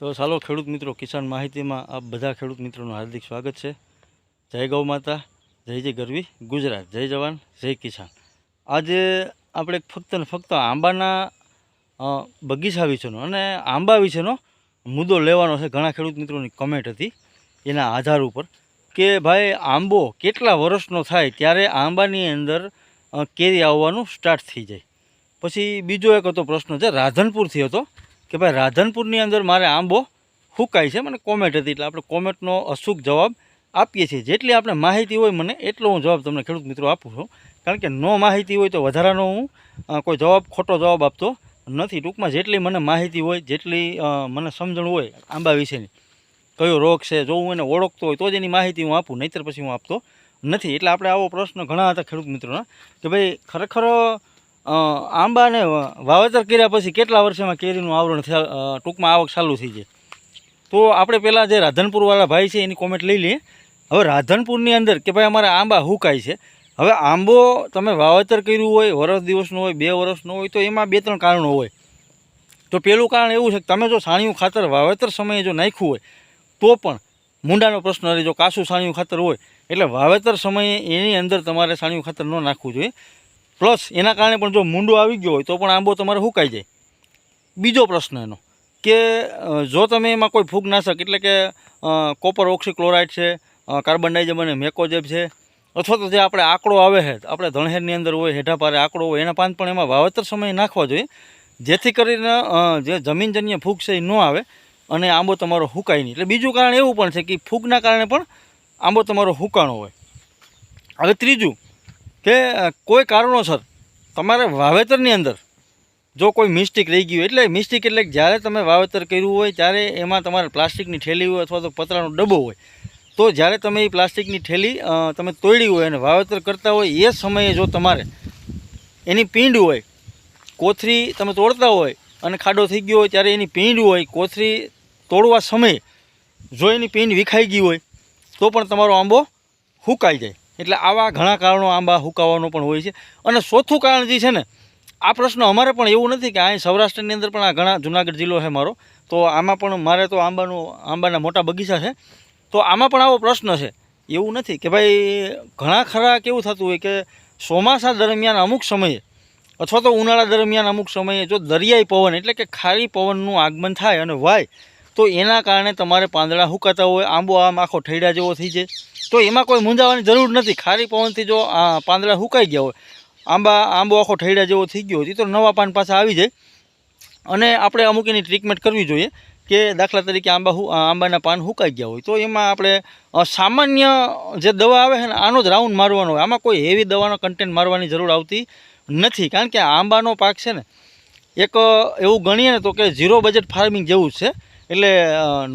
તો ચાલો ખેડૂત મિત્રો, કિસાન માહિતીમાં આપ બધા ખેડૂત મિત્રોનું હાર્દિક સ્વાગત છે. જય ગૌ માતા, જય જય ગરવી, ગુજરાત, જય જવાન, જય કિસાન. આજે આપણે ફક્ત ને ફક્ત આંબાના બગીચા વિશેનો અને આંબા વિશેનો મુદ્દો લેવાનો છે. ઘણા ખેડૂત મિત્રોની કમેન્ટ હતી એના આધાર ઉપર કે ભાઈ, આંબો કેટલા વર્ષનો થાય ત્યારે આંબાની અંદર કેરી આવવાનું સ્ટાર્ટ થઈ જાય. પછી બીજો એક હતો પ્રશ્ન છે, રાધનપુરથી હતો. કે ભાઈ રાધનપુરની અંદર મારે આંબો હુકાય છે, મને કોમેન્ટ હતી એટલે આપણે કોમેન્ટનો અચૂક જવાબ આપીએ છીએ. જેટલી આપણે માહિતી હોય મને એટલો હું જવાબ તમને ખેડૂત મિત્રો આપું છું. કારણ કે નો માહિતી હોય તો વધારાનો હું કોઈ જવાબ, ખોટો જવાબ આપતો નથી. ટૂંકમાં જેટલી મને માહિતી હોય, જેટલી મને સમજણ હોય આંબા વિશેની, કયો રોગ છે, જો હું એને ઓળખતો હોય તો જ એની માહિતી હું આપું, નહીતર પછી હું આપતો નથી. એટલે આપણે આવો પ્રશ્ન ઘણા હતા ખેડૂત મિત્રોના કે ભાઈ ખરેખર આંબાને વાવેતર કર્યા પછી કેટલા વર્ષમાં કેરીનું આવરણ ટૂંકમાં આવક ચાલુ થઈ જાય? તો આપણે પહેલાં જે રાધનપુરવાળા ભાઈ છે, એની કોમેન્ટ લઈ લઈએ. હવે રાધનપુરની અંદર કે ભાઈ અમારે આંબા હુકાય છે. હવે આંબો તમે વાવેતર કર્યું હોય, વરસ દિવસનો હોય, બે વર્ષનો હોય, તો એમાં બે ત્રણ કારણો હોય. તો પહેલું કારણ એવું છે કે તમે જો સાણિયું ખાતર વાવેતર સમયે જો નાખ્યું હોય, તો પણ મુંડાનો પ્રશ્ન રહે. જો કાસું સાણિયું ખાતર હોય, એટલે વાવેતર સમયે એની અંદર તમારે સાણિયું ખાતર ન નાખવું જોઈએ. પ્લસ એના કારણે પણ જો મૂંડો આવી ગયો હોય તો પણ આંબો તમારે હુકાઈ જાય. બીજો પ્રશ્ન એનો, કે જો તમે એમાં કોઈ ફૂગનાશક એટલે કે કોપર ઓક્સીક્લોરાઇડ છે કાર્બન ડાઇઝમ અને મેકોજેબ છે, અથવા તો જે આપણે આંકડો આવે છે, આપણે ધણહેરની અંદર હોય હેઠાપારે આંકડો હોય, એના પાન પણ એમાં વાવેતર સમયે નાખવા જોઈએ, જેથી કરીને જે જમીનજન્ય ફૂગ છે એ ન આવે અને આંબો તમારો હુકાય નહીં. એટલે બીજું કારણ એવું પણ છે કે ફૂગના કારણે પણ આંબો તમારો હુકાણો હોય. હવે ત્રીજું કે કોઈ કારણોસર તમારે વાવેતરની અંદર જો કોઈ મિસ્ટેક રહી ગયું, એટલે મિસ્ટેક એટલે જ્યારે તમે વાવેતર કર્યું હોય, ત્યારે એમાં તમારે પ્લાસ્ટિકની થેલી હોય અથવા તો પતરાનો ડબ્બો હોય, તો જ્યારે તમે એ પ્લાસ્ટિકની થેલી તમે તોડી હોય અને વાવેતર કરતા હોય, એ સમયે જો તમારે એની પીંડ હોય, કોથરી તમે તોડતા હોય અને ખાડો થઈ ગયો હોય, ત્યારે એની પીંડ હોય, કોથરી તોડવા સમયે જો એની પીંડ વિખાઈ ગઈ હોય, તો પણ તમારો આંબો હુકાઈ જાય. એટલે આવા ઘણા કારણો આંબા હુકાવાનો પણ હોય છે. અને ચોથું કારણ જે છે ને, આ પ્રશ્ન અમારે પણ એવું નથી કે અહીં સૌરાષ્ટ્રની અંદર પણ આ ઘણા જુનાગઢ જિલ્લો છે મારો. તો આમાં પણ મારે તો આંબાનું, આંબાના મોટા બગીચા છે. તો આમાં પણ આવો પ્રશ્ન છે. એવું નથી કે ભાઈ ઘણા ખરા કેવું થતું હોય કે ચોમાસા દરમિયાન અમુક સમયે અથવા તો ઉનાળા દરમિયાન અમુક સમયે જો દરિયાઈ પવન એટલે કે ખારી પવનનું આગમન થાય અને વાય, તો એના કારણે તમારે પાંદડા હુકાતા હોય, આંબો આમ આખો ઠેડા જેવો થઈ જાય. તો એમાં કોઈ મૂંઝાવાની જરૂર નથી. ખારી પવનથી જો પાંદડા સુકાઈ ગયા હોય, આંબા, આંબો આખો ઠેડા જેવો થઈ ગયો હોય તો નવા પાન પાછા આવી જાય. અને આપણે અમુક એની ટ્રીટમેન્ટ કરવી જોઈએ કે દાખલા તરીકે આંબા આંબાના પાન સુકાઈ ગયા હોય. તો એમાં આપણે સામાન્ય જે દવા આવે છે ને, આનો જ રાઉન્ડ મારવાનો હોય. આમાં કોઈ હેવી દવાનો કન્ટેન્ટ મારવાની જરૂર આવતી નથી. કારણ કે આંબાનો પાક છે ને, એક એવું ગણીએ ને તો કે ઝીરો બજેટ ફાર્મિંગ જેવું છે. એટલે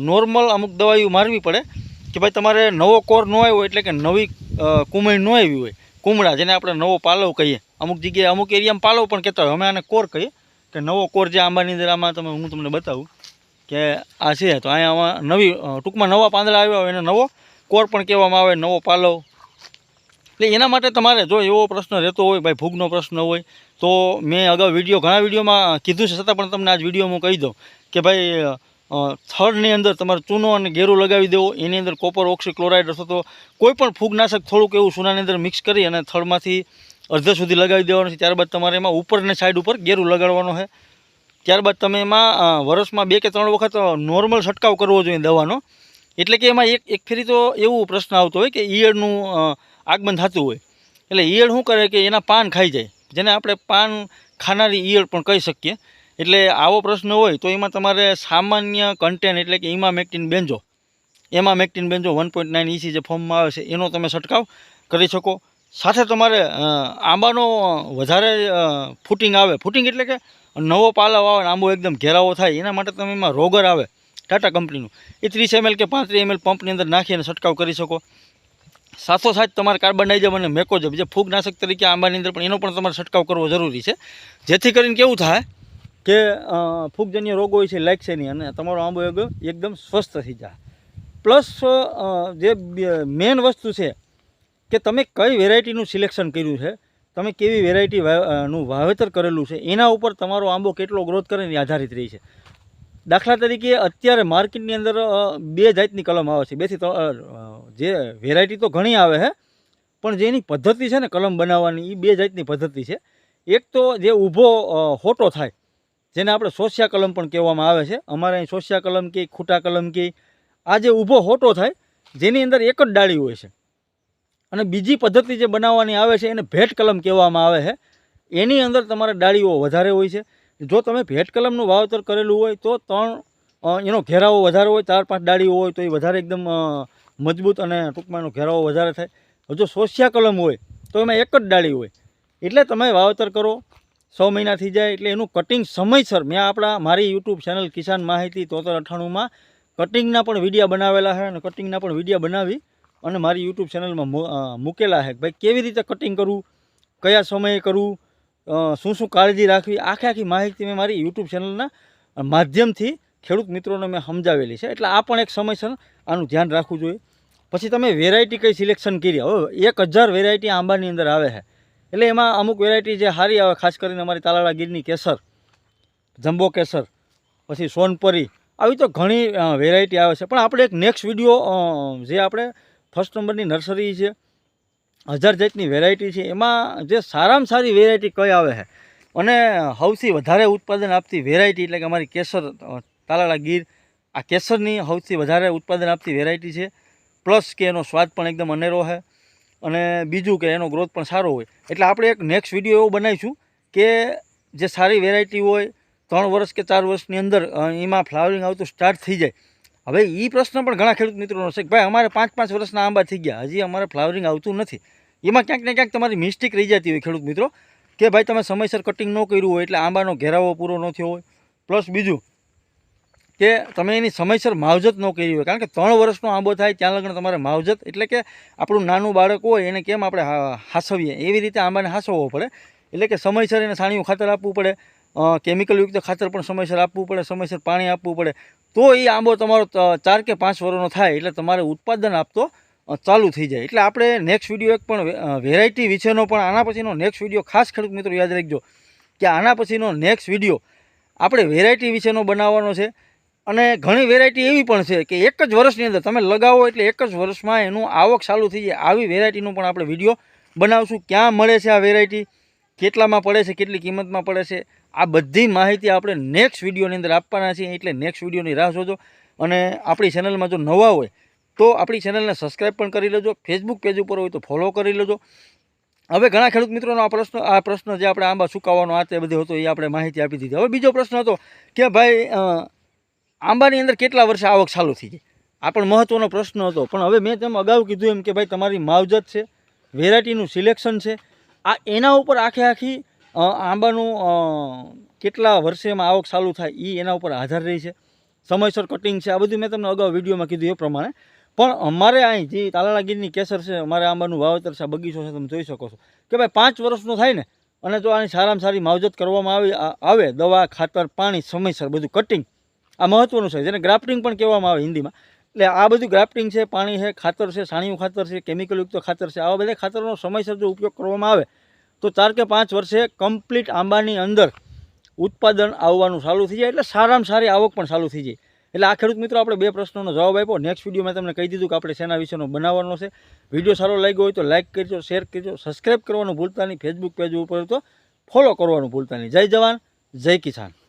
નોર્મલ અમુક દવાઈઓ મારવી પડે. કે ભાઈ તમારે નવો કોર ન આવ્યો એટલે કે નવી કુમળી ન આવી હોય, કુમળા જેને આપણે નવો પાલવ કહીએ. અમુક જગ્યાએ અમુક એરિયામાં પાલવ પણ કહેતા હોય. અમે આને કોર કહીએ કે નવો કોર જે આંબાની અંદર આમાં તમે, હું તમને બતાવું કે આ છે. તો અહીંયા આમાં નવી ટૂંકમાં નવા પાંદડા આવ્યા હોય, એને નવો કોર પણ કહેવામાં આવે, નવો પાલવ. એટલે એના માટે તમારે જો એવો પ્રશ્ન રહેતો હોય, ભાઈ ભૂગનો પ્રશ્ન હોય, તો મેં અગાઉ વીડિયો, ઘણા વિડીયોમાં કીધું છે. છતાં પણ તમને આજ વિડીયોમાં કહી દઉં કે ભાઈ થડની અંદર તમારે ચૂનો અને ગેરું લગાવી દેવો, એની અંદર કોપર ઓક્સિક્લોરાઇડ અથવા તો કોઈ પણ ફૂગનાશક થોડુંક એવું સોનાની અંદર મિક્સ કરી અને થડમાંથી અડધા સુધી લગાવી દેવાનું છે. ત્યારબાદ તમારે એમાં ઉપરની સાઈડ ઉપર ગેરું લગાડવાનું છે. ત્યારબાદ તમે એમાં વર્ષમાં બે કે ત્રણ વખત નોર્મલ છંટકાવ કરવો જોઈએ દવાનો. એટલે કે એમાં એક એક ફેરી તો એવું પ્રશ્ન આવતો હોય કે ઈયળનું આગમન થતું હોય. એટલે ઈયળ શું કરે કે એના પાન ખાઈ જાય. જેને આપણે પાન ખાનારી ઈયળ પણ કહી શકીએ. એટલે આવો પ્રશ્ન હોય તો એમાં તમારે સામાન્ય કન્ટેન એટલે કે emamectin benzoate emamectin benzoate one point nine E C જે ફોર્મમાં આવે છે, એનો તમે છંટકાવ કરી શકો. સાથે તમારે આંબાનો વધારે ફૂટિંગ આવે. ફૂટિંગ એટલે કે નવો પાલવ આવે આંબો એકદમ ઘેરાવો થાય. એના માટે તમે એમાં રોગર આવે, ટાટા કંપનીનું. એ ત્રીસ એમએલ કે પાંત્રીસ એમએલ પંપની અંદર નાખી અને છંટકાવ કરી શકો. સાથોસાથ તમારે કાર્બનડાઇઝમ અને મેકોજબ જે ફૂગનાશક તરીકે આંબાની અંદર પણ એનો પણ તમારે છંટકાવ કરવો જરૂરી છે. જેથી કરીને કેવું થાય કે ફૂગજન્ય રોગો હોય છે લાગશે નહીં. અને તમારો આંબો એકદમ સ્વસ્થ થઈ જાય. પ્લસ જે મેન વસ્તુ છે કે તમે કઈ વેરાયટીનું સિલેક્શન કર્યું છે, તમે કેવી વેરાયટી નું વાવેતર કરેલું છે, એના ઉપર તમારો આંબો કેટલો ગ્રોથ કરે એની આધારિત રહી છે. દાખલા તરીકે અત્યારે માર્કેટની અંદર બે જાતની કલમ આવે છે. બેથી જે વેરાયટી તો ઘણી આવે છે પણ જેની પદ્ધતિ છે ને કલમ બનાવવાની એ બે જાતની પદ્ધતિ છે. એક તો જે ઊભો હોટો થાય જેને આપણે સોસિયા કલમ પણ કહેવામાં આવે છે. અમારે અહીં સોસિયા કલમ કે ખૂટા કલમ કે આ જે ઊભો હોટો થાય, જેની અંદર એક જ ડાળી હોય છે. અને બીજી પદ્ધતિ જે બનાવવાની આવે છે એને ભેટ કલમ કહેવામાં આવે છે. એની અંદર તમારે ડાળીઓ વધારે હોય છે. જો તમે ભેટ કલમનું વાવેતર કરેલું હોય તો ત્રણ એનો ઘેરાવો વધારે હોય, ચાર, પાંચ ડાળીઓ હોય તો એ વધારે એકદમ મજબૂત અને ટૂંકમાં એનો ઘેરાવો વધારે થાય. જો સોસિયા કલમ હોય તો એમાં એક જ ડાળી હોય. એટલે તમે વાવેતર કરો. છ મહિના થઈ જાય એટલે એનું કટિંગ સમયસર. મેં આપણા, મારી યુટ્યુબ ચેનલ કિસાન માહિતી તોતર અઠાણુંમાં કટિંગના પણ વિડીયા બનાવેલા છે અને કટિંગના પણ વિડીયા બનાવી અને મારી યુટ્યુબ ચેનલમાં મૂકેલા છે ભાઈ કેવી રીતે કટિંગ કરવું, કયા સમયે કરવું શું શું કાળજી રાખવી, આખી આખી માહિતી મેં મારી યુટ્યુબ ચેનલના માધ્યમથી ખેડૂત મિત્રોને મેં સમજાવેલી છે. એટલે આ પણ એક સમયસર આનું ધ્યાન રાખવું જોઈએ. પછી તમે વેરાયટી કઈ સિલેક્શન કરી હવે એક હજાર વેરાયટી આંબાની અંદર આવે છે. એટલે એમાં અમુક વેરાયટી જે સારી આવે, ખાસ કરીને અમારી તાલાળા ગીરની કેસર, જમ્બો કેસર, પછી સોનપરી, આવી તો ઘણી વેરાયટી આવે છે. પણ આપણે એક નેક્સ્ટ વીડિયો જે આપણે ફર્સ્ટ નંબરની નર્સરી છે, હજાર જાતની વેરાયટી છે, એમાં જે સારામાં સારી વેરાયટી કઈ આવે છે? અને સૌથી વધારે ઉત્પાદન આપતી વેરાયટી એટલે કે અમારી કેસર તાલાળા ગીર, આ કેસરની સૌથી વધારે ઉત્પાદન આપતી વેરાયટી છે. પ્લસ કે એનો સ્વાદ પણ એકદમ અનેરો છે. અને બીજું કે એનો ગ્રોથ પણ સારો હોય. એટલે આપણે એક નેક્સ્ટ વીડિયો એવો બનાવીશું કે જે સારી વેરાયટી હોય, ત્રણ વર્ષ કે ચાર વર્ષની અંદર એમાં ફ્લાવરિંગ આવતું સ્ટાર્ટ થઈ જાય. હવે એ પ્રશ્ન પણ ઘણા ખેડૂત મિત્રોનો છે કે ભાઈ અમારે પાંચ પાંચ વર્ષના આંબા થઈ ગયા, હજી અમારે ફ્લાવરિંગ આવતું નથી. એમાં ક્યાંક ને ક્યાંક તમારી મિસ્ટેક રહી જતી હોય ખેડૂત મિત્રો, કે ભાઈ તમે સમયસર કટિંગ ન કર્યું હોય એટલે આંબાનો ઘેરાવો પૂરો ન થયો હોય. પ્લસ બીજું કે તમે એની સમયસર માવજત ન કરી હોય. કારણ કે ત્રણ વર્ષનો આંબો થાય ત્યાં લગ્ન તમારે માવજત. એટલે કે આપણું નાનું બાળક હોય એને કેમ આપણે હાસવીએ? એવી રીતે આંબાને હાસવવો પડે. એટલે કે સમયસર એને સાણિયું ખાતર આપવું પડે. કેમિકલયુક્ત ખાતર પણ સમયસર આપવું પડે, સમયસર પાણી આપવું પડે. તો એ આંબો તમારો ચાર કે પાંચ વર્ષનો થાય એટલે તમારે ઉત્પાદન આપતો ચાલુ થઈ જાય. એટલે આપણે નેક્સ્ટ વીડિયો એક પણ વેરાયટી વિશેનો પણ આના પછીનો નેક્સ્ટ વીડિયો ખાસ ખેડૂત મિત્રો યાદ રાખજો. કે આના પછીનો નેક્સ્ટ વીડિયો આપણે વેરાયટી વિશેનો બનાવવાનો છે. અને ઘણી વેરાયટી એવી પણ છે કે એક જ વર્ષની અંદર તમે લગાવો એટલે એક જ વર્ષમાં એનું આવક ચાલુ થઈ જાય. આવી વેરાયટીનો પણ આપણે વીડિયો બનાવશું. ક્યાં મળે છે આ વેરાયટી કેટલામાં પડે છે? કેટલી કિંમતમાં પડે છે? આ બધી માહિતી આપણે નેક્સ્ટ વિડીયોની અંદર આપવાના છીએ. એટલે નેક્સ્ટ વિડીયોની રાહ જોજો. અને આપણી ચેનલમાં જો નવા હોય, તો આપણી ચેનલને સબસ્ક્રાઈબ પણ કરી લેજો. ફેસબુક પેજ ઉપર હોય તો ફોલો કરી લેજો. હવે ઘણા ખેડૂત મિત્રોનો આ પ્રશ્ન આ પ્રશ્ન જે આપણે આંબા સુકાવવાનો આ તે બધો હતો એ આપણે માહિતી આપી દીધી. હવે બીજો પ્રશ્ન હતો કે ભાઈ આંબાની અંદર કેટલા વર્ષે આવક ચાલુ થઈ જાય આ પણ મહત્ત્વનો પ્રશ્ન હતો. પણ હવે મેં તેમ અગાઉ કીધું એમ કે ભાઈ, તમારી માવજત છે, વેરાયટીનું સિલેક્શન છે. આ એના ઉપર આખે આખી આંબાનું કેટલા વર્ષેમાં આવક ચાલુ થાય એ એના ઉપર આધાર રહી છે. સમયસર કટિંગ છે. આ બધું મેં તમને અગાઉ વિડીયોમાં કીધું એ પ્રમાણે. પણ અમારે અહીં જે તાલાળા ગીરની કેસર છે, અમારે આંબાનું વાવેતર છે બગીચો છે, તમે જોઈ શકો છો. કે ભાઈ, પાંચ વર્ષનો થાય ને, અને જો આની સારામાં સારી માવજત કરવામાં આવી આવે, દવા, ખાતર, પાણી, સમયસર બધું કટિંગ આ મહત્ત્વનું છે. જેને ગ્રાફ્ટિંગ પણ કહેવામાં આવે હિન્દીમાં. એટલે આ બધું ગ્રાફ્ટિંગ છે, પાણી છે, ખાતર છે, સાણીયું ખાતર છે કેમિકલયુક્ત ખાતર છે, આવા બધા ખાતરનો સમયસર જો ઉપયોગ કરવામાં આવે, તો ચાર કે પાંચ વર્ષે કમ્પ્લીટ આંબાની અંદર ઉત્પાદન આવવાનું ચાલુ થઈ જાય. એટલે સારામાં સારી આવક પણ ચાલુ થઈ જાય. એટલે આ ખેડૂત મિત્રો, આપણે બે પ્રશ્નોનો જવાબ આપ્યો. નેક્સ્ટ વિડીયોમાં તમને કહી દીધું કે આપણે શેના વિશેનો બનાવવાનો છે. વીડિયો સારો લાગ્યો હોય તો લાઇક કરજો શેર કરજો સબસ્ક્રાઈબ કરવાનું ભૂલતા નહીં. ફેસબુક પેજ ઉપર તો ફોલો કરવાનું ભૂલતા નહીં. જય જવાન, જય કિસાન.